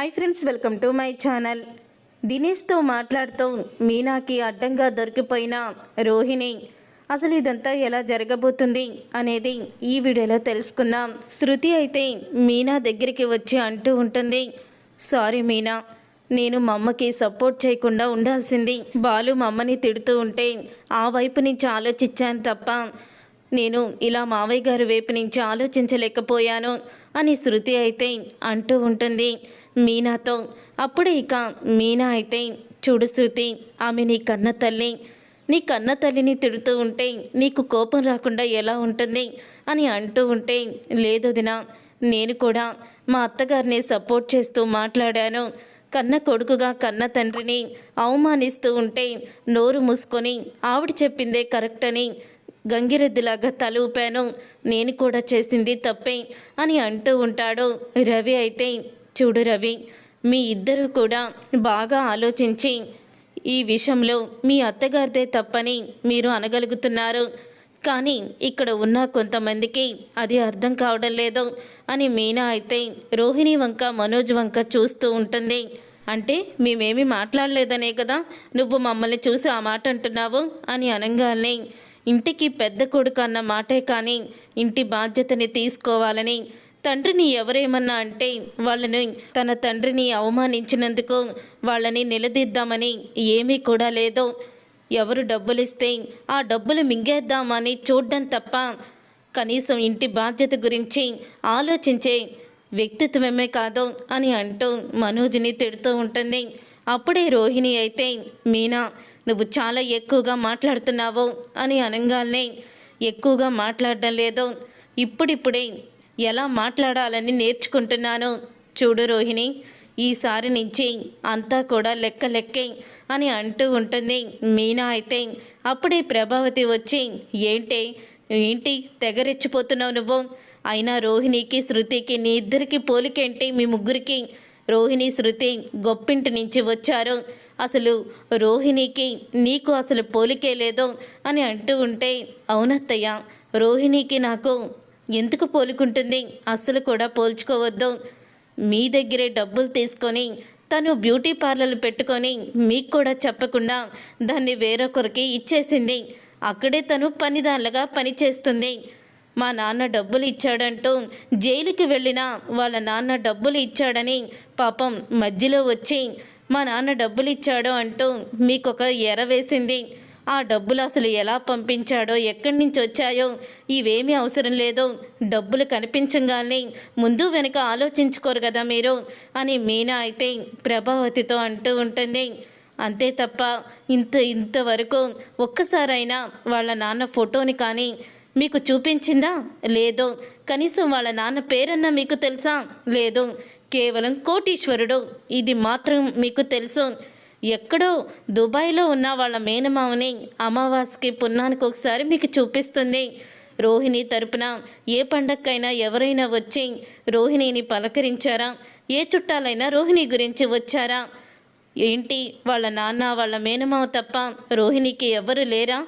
Hi friends welcome to my channel దినేష్తో మాట్లాడుతూ మీనాకి అడ్డంగా దొరికిపోయిన రోహిణి అసలు ఇదంతా ఎలా జరగబోతుంది? అనేది ఈ వీడియోలో తెలుసుకుందాం. శృతి అయితే మీనా దగ్గరికి వచ్చి అంటూ ఉంటుంది సారీ మీనా నేను మా అమ్మకి సపోర్ట్ చేయకుండా ఉండాల్సింది. బాలు మా అమ్మని తిడుతూ ఉంటే ఆ వైపు నుంచి ఆలోచించాను తప్ప నేను ఇలా మావయ్య గారి వైపు నుంచి ఆలోచించలేకపోయాను అని శృతి అయితే అంటూ ఉంటుంది. మీనాతో అప్పుడే ఇక మీనా అయితే చూడు శృతి ఆమె నీ కన్న తల్లి. నీ కన్న తల్లిని తిడుతూ ఉంటే నీకు కోపం రాకుండా ఎలా ఉంటుంది? అని అంటూ ఉంటే లేదు దినా నేను కూడా మా అత్తగారిని సపోర్ట్ చేస్తూ మాట్లాడాను. కన్న కొడుకుగా కన్న తండ్రిని అవమానిస్తూ ఉంటే నోరు మూసుకొని ఆవిడ చెప్పిందే కరెక్ట్ అని గంగిరెద్దులాగా తల ఊపాను. నేను కూడా చేసింది తప్పే అని అంటూ ఉంటాడు రవి అయితే. చూడు రవి మీ ఇద్దరూ కూడా బాగా ఆలోచించి ఈ విషయంలో మీ అత్తగారిదే తప్పని మీరు అనగలుగుతున్నారు. కానీ ఇక్కడ ఉన్న కొంతమందికి అది అర్థం కావడం లేదు అని మీనా అయితే రోహిణి వంక మనోజ్ వంక చూస్తూ ఉంటుంది. అంటే మేమేమీ మాట్లాడలేదనే కదా నువ్వు మమ్మల్ని చూసి ఆ మాట అంటున్నావు అని అనగానే ఇంటికి పెద్ద కొడుకు అన్న మాటే కానీ ఇంటి బాధ్యతని తీసుకోవాలని తండ్రిని ఎవరేమన్నా అంటే వాళ్ళని తన తండ్రిని అవమానించినందుకు వాళ్ళని నిలదీద్దామని ఏమీ కూడా లేదు. ఎవరు డబ్బులు ఇస్తే ఆ డబ్బులు మింగేద్దామని చూడడం తప్ప కనీసం ఇంటి బాధ్యత గురించి ఆలోచించే వ్యక్తిత్వమే కాదు అని అంటూ మనోజ్ని తిడుతూ ఉంటుంది. అప్పుడే రోహిణి అయితే మీనా నువ్వు చాలా ఎక్కువగా మాట్లాడుతున్నావు అని అనగానే ఎక్కువగా మాట్లాడడం లేదు. ఇప్పుడిప్పుడే ఎలా మాట్లాడాలని నేర్చుకుంటున్నాను? చూడు రోహిణి ఈసారి నుంచి అంతా కూడా లెక్క లెక్కే అని అంటూ ఉంటుంది మీనా అయితే. అప్పుడే ప్రభావతి వచ్చి ఏంటి ఏంటి తెగరెచ్చిపోతున్నావు నువ్వు? అయినా రోహిణికి శృతికి నీ ఇద్దరికి పోలికేంటి మీ ముగ్గురికి? రోహిణి శృతి గొప్పింటి నుంచి వచ్చారు. అసలు రోహిణికి నీకు అసలు పోలికే లేదు అని అంటూ ఉంటే అవునత్తయ్య రోహిణికి నాకు ఎందుకు పోలుకుంటుంది? అస్సలు కూడా పోల్చుకోవద్దు. మీ దగ్గరే డబ్బులు తీసుకొని తను బ్యూటీ పార్లర్లు పెట్టుకొని మీకు కూడా చెప్పకుండా దాన్ని వేరొకరికి ఇచ్చేసింది. అక్కడే తను పనిదారులుగా పనిచేస్తుంది. మా నాన్న డబ్బులు ఇచ్చాడంటూ జైలుకి వెళ్ళినా వాళ్ళ నాన్న డబ్బులు ఇచ్చాడని పాపం మధ్యలో వచ్చి మా నాన్న డబ్బులు ఇచ్చాడు అంటూ మీకొక ఎర వేసింది. ఆ డబ్బులు అసలు ఎలా పంపించాడో ఎక్కడి నుంచి వచ్చాయో ఇవేమీ అవసరం లేదు. డబ్బులు కనిపించగానే ముందు వెనుక ఆలోచించుకోరు కదా మీరు అని మీనా అయితే ప్రభావతితో అంటూ ఉంటుంది. అంతే తప్ప ఇంత ఇంతవరకు ఒక్కసారైనా వాళ్ళ నాన్న ఫోటోని కానీ మీకు చూపించిందా? లేదు. కనీసం వాళ్ళ నాన్న పేరన్నా మీకు తెలుసా? లేదు. కేవలం కోటీశ్వరుడు. ఇది మాత్రం మీకు తెలుసు. ఎక్కడో దుబాయ్లో ఉన్న వాళ్ళ మేనమామని అమావాస్యకి పున్నానికి ఒకసారి మీకు చూపిస్తుంది. రోహిణి తరపున ఏ పండక్కైనా ఎవరైనా వచ్చి రోహిణిని పలకరించారా? ఏ చుట్టాలైనా రోహిణి గురించి వచ్చారా? ఏంటి వాళ్ళ నాన్న వాళ్ళ మేనమావ తప్ప రోహిణికి ఎవరు లేరా?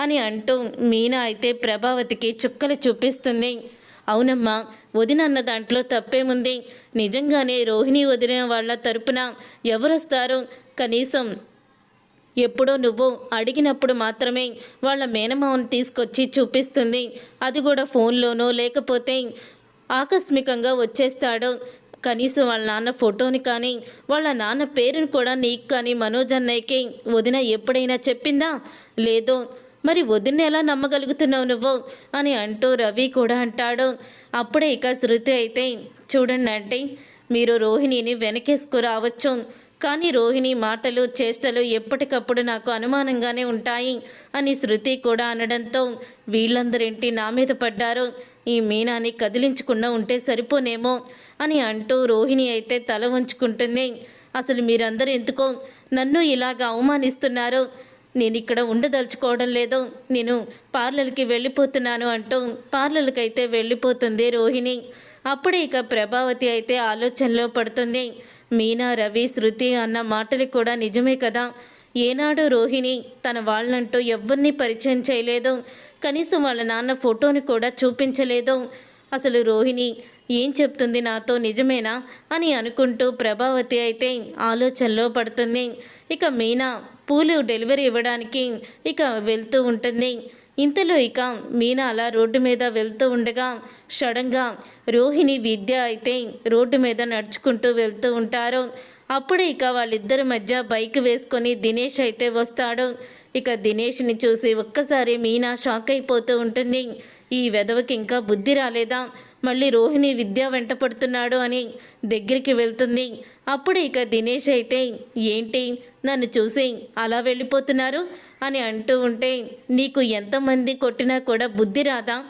అని అంటూ మీనా అయితే ప్రభావతికి చుక్కలు చూపిస్తుంది. అవునమ్మా వదిన అన్న దాంట్లో తప్పేముంది? నిజంగానే రోహిణి వదిలిన వాళ్ళ తరపున ఎవరొస్తారు? కనీసం ఎప్పుడో నువ్వు అడిగినప్పుడు మాత్రమే వాళ్ళ మేనమావను తీసుకొచ్చి చూపిస్తుంది. అది కూడా ఫోన్లోనో లేకపోతే ఆకస్మికంగా వచ్చేస్తాడు. కనీసం వాళ్ళ నాన్న ఫోటోని కానీ వాళ్ళ నాన్న పేరుని కూడా నీకు కానీ మనోజ్ అన్నయ్యకి వదిన ఎప్పుడైనా చెప్పిందా? లేదో మరి వదిన ఎలా నమ్మగలుగుతున్నావు నువ్వు? అని అంటూ రవి కూడా అంటాడు. అప్పుడే ఇక శృతి అయితే చూడండి అంటే మీరు రోహిణిని వెనకేసుకు రావచ్చు. కానీ రోహిణి మాటలు చేష్టలు ఎప్పటికప్పుడు నాకు అనుమానంగానే ఉంటాయి అని శృతి కూడా అనడంతో వీళ్ళందరేంటి నా మీద పడ్డారు? ఈ మీనాని కదిలించకుండా ఉంటే సరిపోనేమో? అని అంటూ రోహిణి అయితే తల వంచుకుంటుంది. అసలు మీరందరూ ఎందుకో నన్ను ఇలాగ అవమానిస్తున్నారు? నేను ఇక్కడ ఉండదలుచుకోవడం లేదు. నేను పార్లర్కి వెళ్ళిపోతున్నాను అంటూ పార్లర్కి అయితే వెళ్ళిపోతుంది రోహిణి. అప్పుడే ఇక ప్రభావతి అయితే ఆలోచనలో పడుతుంది. మీనా రవి శృతి అన్న మాటలు కూడా నిజమే కదా. ఏనాడు రోహిణి తన వాళ్ళంటూ ఎవరిని పరిచయం చేయలేదు. కనీసం వాళ్ళ నాన్న ఫోటోని కూడా చూపించలేదు. అసలు రోహిణి ఏం చెప్తుంది నాతో నిజమేనా అని అనుకుంటూ ప్రభావతి అయితే ఆలోచనలో పడుతుంది. ఇక మీనా పూలు డెలివరీ ఇవ్వడానికి ఇక వెళ్తూ ఉంటుంది. ఇంతలో ఇక మీనా అలా రోడ్డు మీద వెళ్తూ ఉండగా సడన్గా రోహిణి విద్య అయితే రోడ్డు మీద నడుచుకుంటూ వెళ్తూ ఉంటారు. అప్పుడే ఇక వాళ్ళిద్దరి మధ్య బైక్ వేసుకొని దినేష్ అయితే వస్తాడు. ఇక దినేష్ని చూసి ఒక్కసారి మీనా షాక్ అయిపోతూ ఉంటుంది. ఈ వెధవకి ఇంకా బుద్ధి రాలేదా? మళ్ళీ రోహిణి విద్య వెంట పడుతున్నాడు అని దగ్గరికి వెళ్తుంది. అప్పుడు ఇక దినేష్ అయితే ఏంటి? నన్ను చూసి అలా వెళ్ళిపోతున్నారు? అని అంటూ ఉంటే నీకు ఎంతమంది కొట్టినా కూడా బుద్ధి రాదా?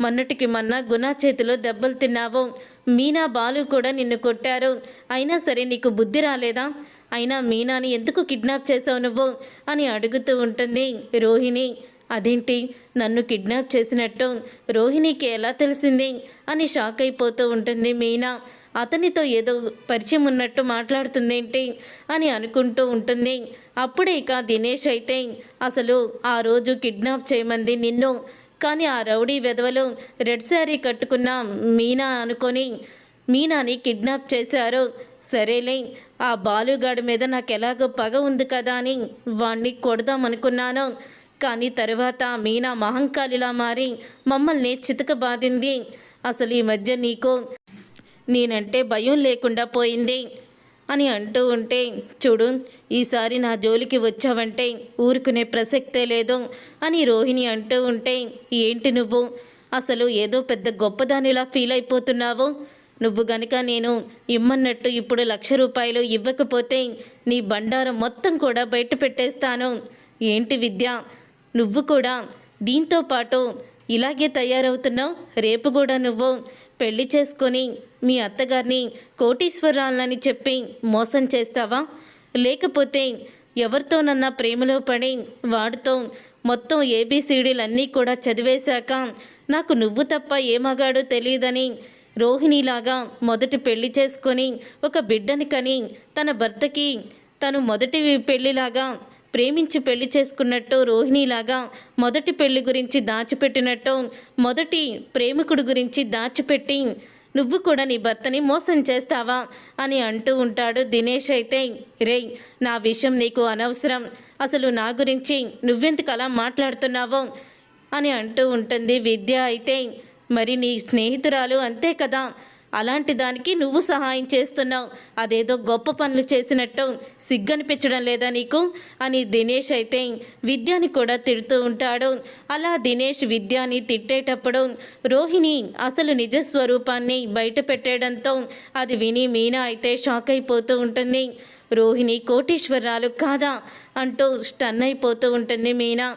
మొన్నటికి మొన్న గుణా చేతిలో దెబ్బలు తిన్నావు. మీనా బాలు కూడా నిన్ను కొట్టారు. అయినా సరే నీకు బుద్ధి రాలేదా? అయినా మీనాని ఎందుకు కిడ్నాప్ చేసావు నువ్వు? అని అడుగుతూ ఉంటుంది రోహిణి. అదేంటి? నన్ను కిడ్నాప్ చేసినట్టు? రోహిణికి ఎలా తెలిసింది? అని షాక్ అయిపోతూ ఉంటుంది మీనా. అతనితో ఏదో పరిచయం ఉన్నట్టు మాట్లాడుతుందేంటి అని అనుకుంటూ ఉంటుంది. అప్పుడే ఇక దినేష్ అయితే అసలు ఆ రోజు కిడ్నాప్ చేయమంది నిన్ను. కానీ ఆ రౌడీ వెధవలు రెడ్ శారీ కట్టుకున్న మీనా అనుకొని మీనాని కిడ్నాప్ చేశారు. సరేలే ఆ బాలుగాడి మీద నాకు ఎలాగో పగ ఉంది కదా అని వాణ్ణి కొడదామనుకున్నాను కానీ తర్వాత మీనా మహంకాలిలా మారి మమ్మల్ని చితకబాదింది. అసలు ఈ మధ్య నీకు నేనంటే భయం లేకుండా పోయింది అని అంటూ ఉంటే చూడు ఈసారి నా జోలికి వచ్చావంటే ఊరుకునే ప్రసక్తే లేదు అని రోహిణి అంటూ ఉంటే ఏంటి నువ్వు? అసలు ఏదో పెద్ద గొప్పదానిలా ఫీల్ అయిపోతున్నావు? నువ్వు గనుక నేను ఇమ్మన్నట్టు ఇప్పుడు లక్ష రూపాయలు ఇవ్వకపోతే నీ బండారం మొత్తం కూడా బయట పెట్టేస్తాను. ఏంటి విద్య? నువ్వు కూడా దీంతో పాటు ఇలాగే తయారవుతున్నావు? రేపు కూడా నువ్వు పెళ్ళి చేసుకొని మీ అత్తగారిని కోటీశ్వరాలని చెప్పి మోసం చేస్తావా? లేకపోతే ఎవరితోనన్నా ప్రేమలో పడి వాడితో మొత్తం ఏబీసీడీలన్నీ కూడా చదివేశాక నాకు నువ్వు తప్ప ఏ మగాడో తెలియదని రోహిణిలాగా మొదటి పెళ్ళి చేసుకొని ఒక బిడ్డని కని తన భర్తకి తను మొదటి పెళ్ళిలాగా ప్రేమించి పెళ్ళి చేసుకున్నట్టు రోహిణిలాగా మొదటి పెళ్ళి గురించి దాచిపెట్టినట్టు మొదటి ప్రేమికుడు గురించి దాచిపెట్టి నువ్వు కూడా నీ భర్తని మోసం చేస్తావా? అని అంటూ ఉంటాడు దినేష్ అయితే. రే నా విషయం నీకు అనవసరం. అసలు నా గురించి నువ్వెందుకు అలా మాట్లాడుతున్నావో? అని అంటూ ఉంటుంది విద్య అయితే. మరి నీ స్నేహితురాలు అంతే కదా? అలాంటి దానికి నువ్వు సహాయం చేస్తున్నావు. అదేదో గొప్ప పనులు చేసినట్టు సిగ్గనిపించడం లేదా నీకు? అని దినేష్ అయితే విద్యాని కూడా తిడుతూ ఉంటాడు. అలా దినేష్ విద్యాని తిట్టేటప్పుడు రోహిణి అసలు నిజ స్వరూపాన్ని బయట పెట్టేయడంతో అది విని మీనా అయితే షాక్ అయిపోతూ ఉంటుంది. రోహిణి కోటీశ్వరాలు కాదా? అంటూ స్టన్ అయిపోతూ ఉంటుంది మీనా.